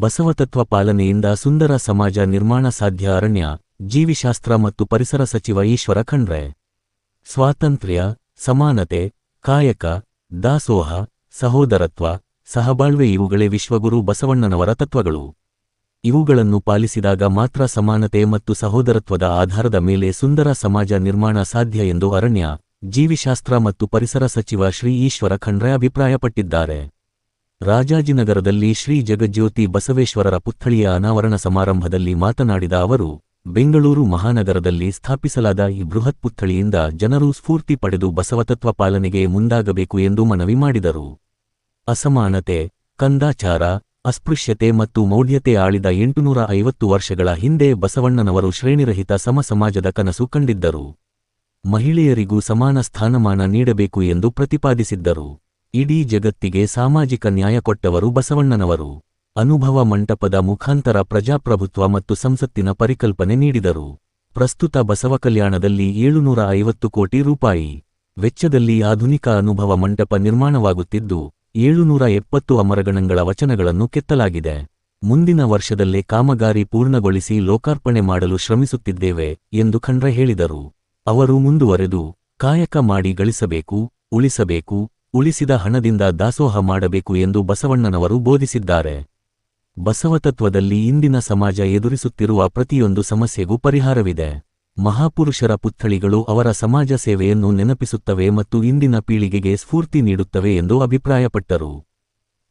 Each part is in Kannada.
ಬಸವತತ್ವ ಪಾಲನೆಯಿಂದ ಸುಂದರ ಸಮಾಜ ನಿರ್ಮಾಣ ಸಾಧ್ಯ ಅರಣ್ಯ, ಜೀವಿಶಾಸ್ತ್ರ ಮತ್ತು ಪರಿಸರ ಸಚಿವ ಈಶ್ವರ ಖಂಡ್ರೆ. ಸ್ವಾತಂತ್ರ್ಯ, ಸಮಾನತೆ, ಕಾಯಕ, ದಾಸೋಹ, ಸಹೋದರತ್ವ, ಸಹಬಾಳ್ವೆ ಇವುಗಳೇ ವಿಶ್ವಗುರು ಬಸವಣ್ಣನವರ ತತ್ವಗಳು. ಇವುಗಳನ್ನು ಪಾಲಿಸಿದಾಗ ಮಾತ್ರ ಸಮಾನತೆ ಮತ್ತು ಸಹೋದರತ್ವದ ಆಧಾರದ ಮೇಲೆ ಸುಂದರ ಸಮಾಜ ನಿರ್ಮಾಣ ಸಾಧ್ಯ ಎಂದು ಅರಣ್ಯ, ಜೀವಿಶಾಸ್ತ್ರ ಮತ್ತು ಪರಿಸರ ಸಚಿವ ಶ್ರೀ ಈಶ್ವರ ಖಂಡ್ರೆ ಅಭಿಪ್ರಾಯಪಟ್ಟಿದ್ದಾರೆ. ರಾಜಾಜಿನಗರದಲ್ಲಿ ಶ್ರೀ ಜಗಜ್ಯೋತಿ ಬಸವೇಶ್ವರರ ಪುತ್ಥಳಿಯ ಅನಾವರಣ ಸಮಾರಂಭದಲ್ಲಿ ಮಾತನಾಡಿದ ಅವರು, ಬೆಂಗಳೂರು ಮಹಾನಗರದಲ್ಲಿ ಸ್ಥಾಪಿಸಲಾದ ಈ ಬೃಹತ್ ಪುತ್ಥಳಿಯಿಂದ ಜನರು ಸ್ಫೂರ್ತಿ ಪಡೆದು ಬಸವತತ್ವ ಪಾಲನೆಗೆ ಮುಂದಾಗಬೇಕು ಎಂದು ಮನವಿ ಮಾಡಿದರು. ಅಸಮಾನತೆ, ಕಂದಾಚಾರ, ಅಸ್ಪೃಶ್ಯತೆ ಮತ್ತು ಮೌಢ್ಯತೆ ಆಳಿದ ಎಂಟುನೂರ ಐವತ್ತು ವರ್ಷಗಳ ಹಿಂದೆ ಬಸವಣ್ಣನವರು ಶ್ರೇಣಿರಹಿತ ಸಮ ಸಮಾಜದ ಕನಸು ಕಂಡಿದ್ದರು. ಮಹಿಳೆಯರಿಗೂ ಸಮಾನ ಸ್ಥಾನಮಾನ ನೀಡಬೇಕು ಎಂದು ಪ್ರತಿಪಾದಿಸಿದ್ದರು. ಇಡೀ ಜಗತ್ತಿಗೆ ಸಾಮಾಜಿಕ ನ್ಯಾಯ ಕೊಟ್ಟವರು ಬಸವಣ್ಣನವರು. ಅನುಭವ ಮಂಟಪದ ಮುಖಾಂತರ ಪ್ರಜಾಪ್ರಭುತ್ವ ಮತ್ತು ಸಂಸತ್ತಿನ ಪರಿಕಲ್ಪನೆ ನೀಡಿದರು. ಪ್ರಸ್ತುತ ಬಸವ ಕಲ್ಯಾಣದಲ್ಲಿ ಏಳುನೂರ ಐವತ್ತು ಕೋಟಿ ರೂಪಾಯಿ. ವೆಚ್ಚದಲ್ಲಿ ಆಧುನಿಕ ಅನುಭವ ಮಂಟಪ ನಿರ್ಮಾಣವಾಗುತ್ತಿದ್ದು, ಏಳುನೂರ ಎಪ್ಪತ್ತು ಅಮರಗಣಗಳ ವಚನಗಳನ್ನು ಕೆತ್ತಲಾಗಿದೆ. ಮುಂದಿನ ವರ್ಷದಲ್ಲೇ ಕಾಮಗಾರಿ ಪೂರ್ಣಗೊಳಿಸಿ ಲೋಕಾರ್ಪಣೆ ಮಾಡಲು ಶ್ರಮಿಸುತ್ತಿದ್ದೇವೆ ಎಂದು ಖಂಡ್ರೆ ಹೇಳಿದರು. ಅವರು ಮುಂದುವರೆದು, ಕಾಯಕ ಮಾಡಿ ಗಳಿಸಬೇಕು, ಉಳಿಸಬೇಕು ಉಳಿಸಿದ ಹಣದಿಂದ ದಾಸೋಹ ಮಾಡಬೇಕು ಎಂದು ಬಸವಣ್ಣನವರು ಬೋಧಿಸಿದ್ದಾರೆ. ಬಸವತತ್ವದಲ್ಲಿ ಇಂದಿನ ಸಮಾಜ ಎದುರಿಸುತ್ತಿರುವ ಪ್ರತಿಯೊಂದು ಸಮಸ್ಯೆಗೂ ಪರಿಹಾರವಿದೆ. ಮಹಾಪುರುಷರ ಪುತ್ಥಳಿಗಳು ಅವರ ಸಮಾಜ ಸೇವೆಯನ್ನು ನೆನಪಿಸುತ್ತವೆ ಮತ್ತು ಇಂದಿನ ಪೀಳಿಗೆಗೆ ಸ್ಫೂರ್ತಿ ನೀಡುತ್ತವೆ ಎಂದು ಅಭಿಪ್ರಾಯಪಟ್ಟರು.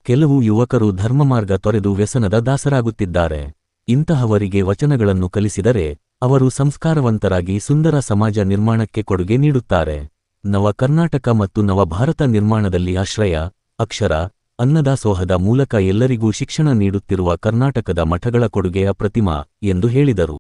ಕೆಲವು ಯುವಕರು ಧರ್ಮಮಾರ್ಗ ತೊರೆದು ವ್ಯಸನದ ದಾಸರಾಗುತ್ತಿದ್ದಾರೆ. ಇಂತಹವರಿಗೆ ವಚನಗಳನ್ನು ಕಲಿಸಿದರೆ ಅವರು ಸಂಸ್ಕಾರವಂತರಾಗಿ ಸುಂದರ ಸಮಾಜ ನಿರ್ಮಾಣಕ್ಕೆ ಕೊಡುಗೆ ನೀಡುತ್ತಾರೆ. ನವ ಕರ್ನಾಟಕ ಮತ್ತು ನವ ಭಾರತ ನಿರ್ಮಾಣದಲ್ಲಿ ಆಶ್ರಯ, ಅಕ್ಷರ ಅನ್ನದಾಸೋಹದ ಮೂಲಕ ಎಲ್ಲರಿಗೂ ಶಿಕ್ಷಣ ನೀಡುತ್ತಿರುವ ಕರ್ನಾಟಕದ ಮಠಗಳ ಕೊಡುಗೆಯ ಪ್ರತಿಮಾ ಎಂದು ಹೇಳಿದರು.